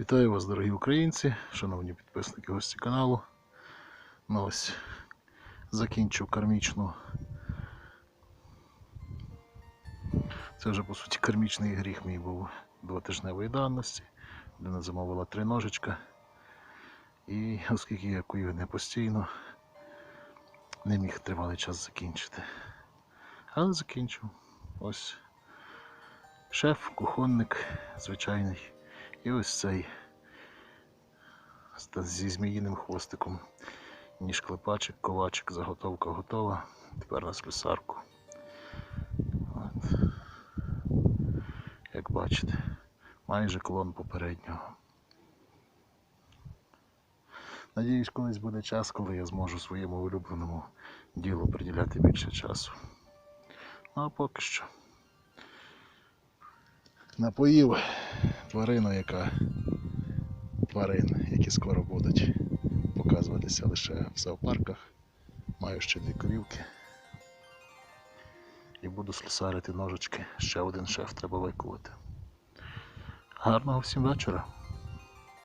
Вітаю вас, дорогі українці, шановні підписники гості каналу. Ну ось закінчив кармічну. Це вже по суті кармічний гріх мій був двотижневої давності. Людина замовила три ножичка. І оскільки я кую не постійно, не міг тривалий час закінчити. Але закінчив. Ось шеф, кухонник звичайний. І ось цей зі зміїним хвостиком. Ніж клепачик, ковачик, заготовка готова. Тепер на слюсарку. От. Як бачите, майже клон попереднього. Надіюсь, колись буде час, коли я зможу своєму улюбленому ділу приділяти більше часу. Ну а поки що. Напоїв тварину, яка тварин, які скоро будуть показуватися лише в зоопарках. Маю ще дві корівки. І буду слюсарити ножички. Ще один шеф треба викувати. Гарного всім вечора.